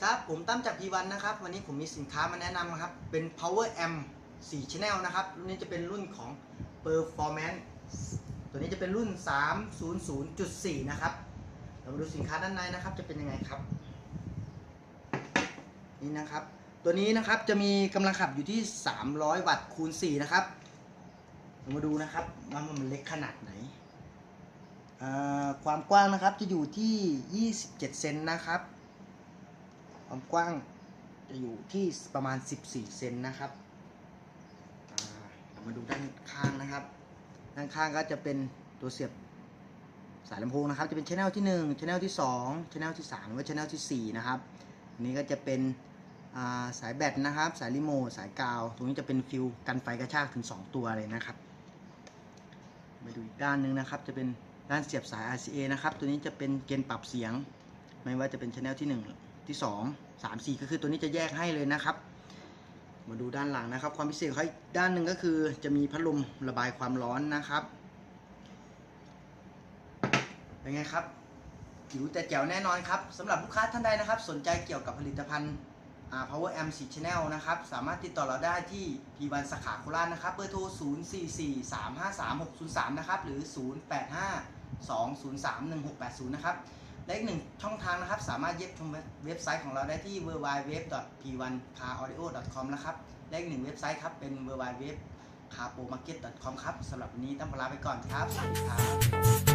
ดีครับ ผมตั้มจาก P1 นนะครับ วันนี้ผมมีสินค้ามาแนะนำนะครับ เป็น Power Amp 4 Channel นะครับ รุ่นนี้จะเป็นรุ่นของ Performance ตัวนี้จะเป็นรุ่น 300.4 นะครับ เรามาดูสินค้าด้านในนะครับ จะเป็นยังไงครับ นี่นะครับ ตัวนี้นะครับจะมีกำลังขับอยู่ที่ 300 วัตต์คูณ 4 นะครับ เรามาดูนะครับว่ามันเล็กขนาดไหนความกว้างนะครับจะอยู่ที่ 27 เซนนะครับ ความกว้างจะอยู่ที่ประมาณ 14 เซนนะครับเรามาดูด้านข้างนะครับ ด้านข้างก็จะเป็นตัวเสียบสายลำโพงนะครับ จะเป็นช anel ที่1ช anel ที่2ช anel ที่3และช anel ทีสี่4นะครับอันนี้ก็จะเป็นาสายแบตนะครับ สายรีโมทสายกาว ตรงนี้จะเป็นฟิวกันไฟกระชากถึง 2 ตัวเลยนะครับมาดูอีกด้านหนึ่งนะครับ จะเป็นด้านเสียบสาย RCA นะครับ ตัวนี้จะเป็นเกณฑ์ปรับเสียง ไม่ว่าจะเป็นช anel ที่ 1 ที่ 2 3 4 ก็คือตัวนี้จะแยกให้เลยนะครับ มาดูด้านหลังนะครับ ความพิเศษของเขาด้านหนึ่งก็คือจะมีพัดลมระบายความร้อนนะครับเป็นไงครับจิ๋วแต่แจ๋วแน่นอนครับสำหรับลูกค้าท่านใดนะครับ สนใจเกี่ยวกับผลิตภัณฑ์ Power Amp 4 Channel นะครับ สามารถติดต่อเราได้ที่ P1 สาขาโคราชนะครับเบอร์โทร 044-353-603 นะครับ หรือ 0852031680 นะครับ และอีกหนึ่งช่องทางนะครับ สามารถเย็บชมเว็บไซต์ของเราได้ที่ www.p1caraudio.com นะครับ และอีกหนึ่งเว็บไซต์ครับ เป็น www.carpomarket.com ครับสำหรับวันนี้ต้องลาไปก่อนครับ สวัสดีครับ